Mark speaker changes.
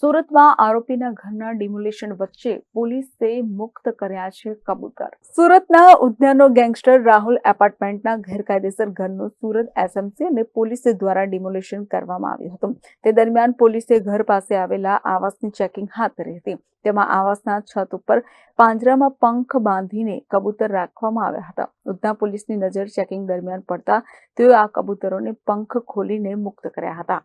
Speaker 1: સુરતમાં આરોપીના ઘરના ડિમોલિશન વચ્ચે પોલીસે મુક્ત કર્યા છે કબૂતર. સુરતના ઉદ્યાનો ગેંગસ્ટર રાહુલ એપાર્ટમેન્ટના ગેરકાયદેસર ઘરનું સુરત એસએમસી અને પોલીસ દ્વારા ડિમોલિશન કરવામાં આવ્યું હતું. તે દરમિયાન પોલીસે ઘર પાસે આવેલા આવાસની ચેકિંગ હાથ ધરી હતી. તેમાં આવાસના છત ઉપર પાંજરામાં પંખ બાંધીને કબૂતર રાખવામાં આવ્યા હતા. ઉધના પોલીસની નજર ચેકિંગ દરમિયાન પડતા તેઓ આ કબૂતરોને પંખ ખોલીને મુક્ત કર્યા હતા.